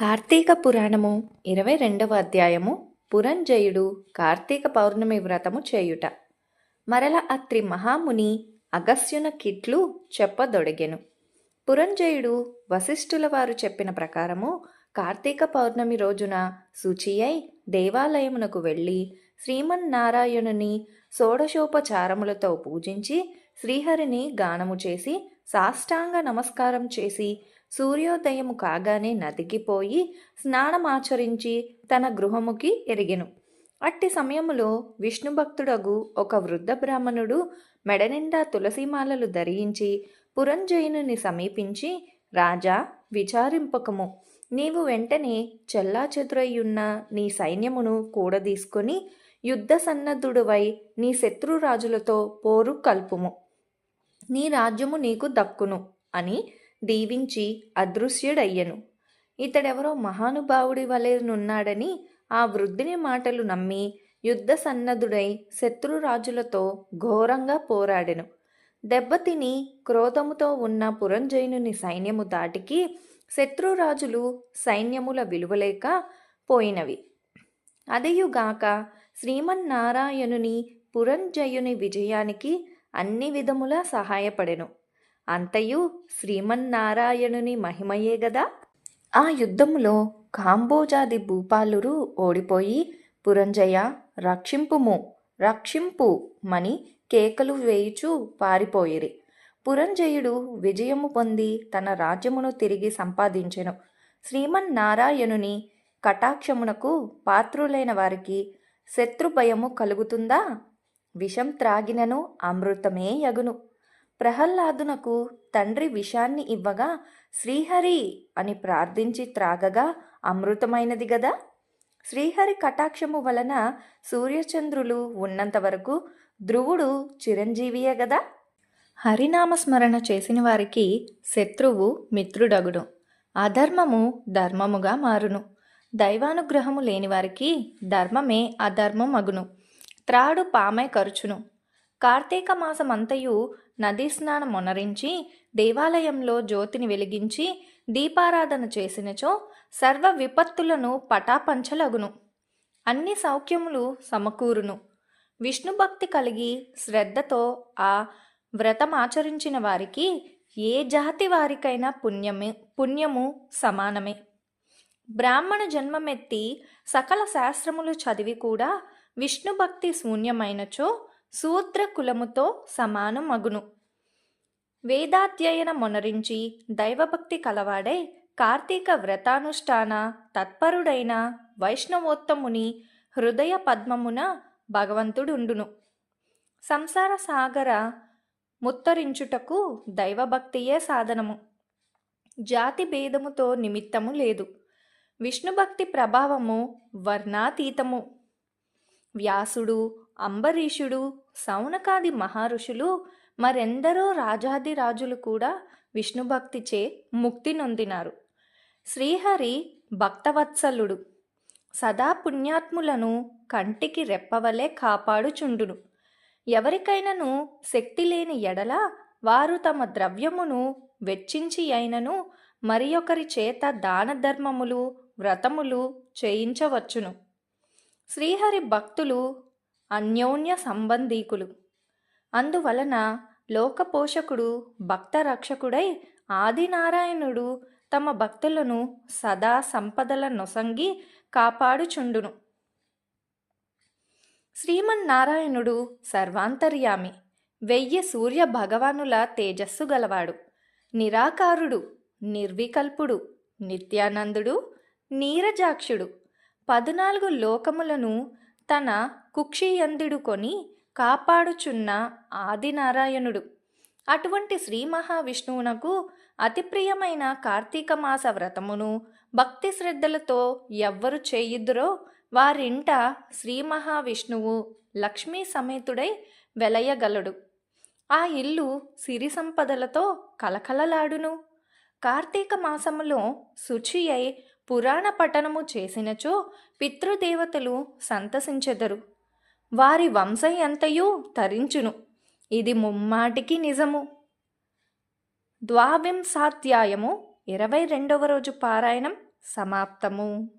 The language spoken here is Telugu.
కార్తీక పురాణము ఇరవై రెండవ అధ్యాయము పురంజయుడు కార్తీక పౌర్ణమి వ్రతము చేయుట. మరల అత్రి మహాముని అగస్యున కిట్లు చెప్పదొడగెను. పురంజయుడు వశిష్ఠుల వారు చెప్పిన ప్రకారము కార్తీక పౌర్ణమి రోజున శుచియై దేవాలయమునకు వెళ్ళి శ్రీమన్నారాయణుని షోడశోపచారములతో పూజించి శ్రీహరిని గానము చేసి సాష్టాంగ నమస్కారం చేసి సూర్యోదయము కాగానే నదికి పోయి స్నానమాచరించి తన గృహముకి ఎరిగెను. అట్టి సమయములో విష్ణుభక్తుడగు ఒక వృద్ధ బ్రాహ్మణుడు మెడనిండా తులసిమాలలు ధరించి పురంజయునుని సమీపించి రాజా విచారింపకము. నీవు వెంటనే చెల్లాచెదురయ్యున్న నీ సైన్యమును కూడదీసుకొని యుద్ధ సన్నద్ధుడువై నీ శత్రురాజులతో పోరు కల్పుము. నీ రాజ్యము నీకు దక్కును అని దీవించి అదృశ్యుడయ్యను. ఇతడెవరో మహానుభావుడి వలెనున్నాడని ఆ వృద్ధుని మాటలు నమ్మి యుద్ధ సన్నద్ధుడై శత్రురాజులతో ఘోరంగా పోరాడెను. దెబ్బతిని క్రోధముతో ఉన్న పురంజయునుని సైన్యము దాటికి శత్రురాజులు సైన్యముల విలువలేక పోయినవి. అదియుగాక శ్రీమన్నారాయణుని పురంజయుని విజయానికి అన్ని విధములా సహాయపడెను. అంతయు శ్రీమన్నారాయణుని మహిమయే గదా. ఆ యుద్ధములో కాంబోజాది భూపాలురు ఓడిపోయి పురంజయ రక్షింపుము రక్షింపు మని కేకలు వేయుచు పారిపోయిరి. పురంజయుడు విజయము పొంది తన రాజ్యమును తిరిగి సంపాదించెను. శ్రీమన్నారాయణుని కటాక్షమునకు పాత్రులైన వారికి శత్రుభయము కలుగుతుందా? విషం త్రాగినను అమృతమే యగును. ప్రహ్లాదునకు తండ్రి విషాన్ని ఇవ్వగా శ్రీహరి అని ప్రార్థించి త్రాగగా అమృతమైనది గదా! శ్రీహరి కటాక్షము వలన సూర్యచంద్రులు ఉన్నంత వరకు ధ్రువుడు చిరంజీవియే గదా! హరినామస్మరణ చేసిన వారికి శత్రువు మిత్రుడగును. అధర్మము ధర్మముగా మారును. దైవానుగ్రహము లేని వారికి ధర్మమే అధర్మం అగును త్రాడు పామై కరుచును. కార్తీక మాసమంతయు నదీ స్నానం మొనరించి దేవాలయంలో జ్యోతిని వెలిగించి దీపారాధన చేసినచో సర్వ విపత్తులను పటాపంచలగును. అన్ని సౌఖ్యములు సమకూరును. విష్ణుభక్తి కలిగి శ్రద్ధతో ఆ వ్రతమాచరించిన వారికి ఏ జాతి వారికైనా పుణ్యమే పుణ్యము సమానమే. బ్రాహ్మణ జన్మమెత్తి సకల శాస్త్రములు చదివి కూడా విష్ణుభక్తి శూన్యమైనచో శూద్ర కులముతో సమానం వేదాధ్యయన మొనరించి దైవభక్తి కలవాడై కార్తీక వ్రతానుష్ఠాన తత్పరుడైన వైష్ణవోత్తముని హృదయ పద్మమున భగవంతుడుండును. సంసార సాగర ముత్తరించుటకు దైవభక్తియే సాధనము. జాతి భేదముతో నిమిత్తము లేదు. విష్ణుభక్తి ప్రభావము వర్ణాతీతము. వ్యాసుడు అంబరీషుడు సౌనకాది మహర్షులు మరెందరో రాజాది రాజులు కూడా విష్ణుభక్తిచే ముక్తి నొందినారు. శ్రీహరి భక్తవత్సలుడు. సదా పుణ్యాత్ములను కంటికి రెప్పవలే కాపాడుచుండును. ఎవరికైనను శక్తి లేని ఎడల వారు తమ ద్రవ్యమును వెచ్చించి అయినను మరి ఒకరి చేత దాన ధర్మములు వ్రతములు చేయించవచ్చును. శ్రీహరి భక్తులు అన్యోన్య సంబంధీకులు. అందువలన లోకపోషకుడు భక్త రక్షకుడై ఆదినారాయణుడు తమ భక్తులను సదా సంపదల నొసంగి కాపాడుచుండును. శ్రీమన్నారాయణుడు సర్వాంతర్యామి వెయ్యి సూర్య భగవానుల తేజస్సు గలవాడు. నిరాకారుడు నిర్వికల్పుడు నిత్యానందుడు నీరజాక్షుడు. పద్నాలుగు లోకములను తన కుక్షియందుడు కొని కాపాడుచున్న ఆదినారాయణుడు. అటువంటి శ్రీ మహావిష్ణువునకు అతి ప్రియమైన కార్తీక మాస వ్రతమును భక్తి శ్రద్ధలతో ఎవ్వరు చేయుదురో వారింట శ్రీ మహావిష్ణువు లక్ష్మీ సమేతుడై వెలయగలడు. ఆ ఇల్లు సిరి సంపదలతో కలకలలాడును. కార్తీక మాసములో శుచి అయి పురాణ పఠనము చేసినచో పితృదేవతలు సంతసించెదరు. వారి వంశం ఎంతయూ తరించును. ఇది ముమ్మాటికి నిజము. ద్వావింసాధ్యాయము ఇరవై రెండవ రోజు పారాయణం సమాప్తము.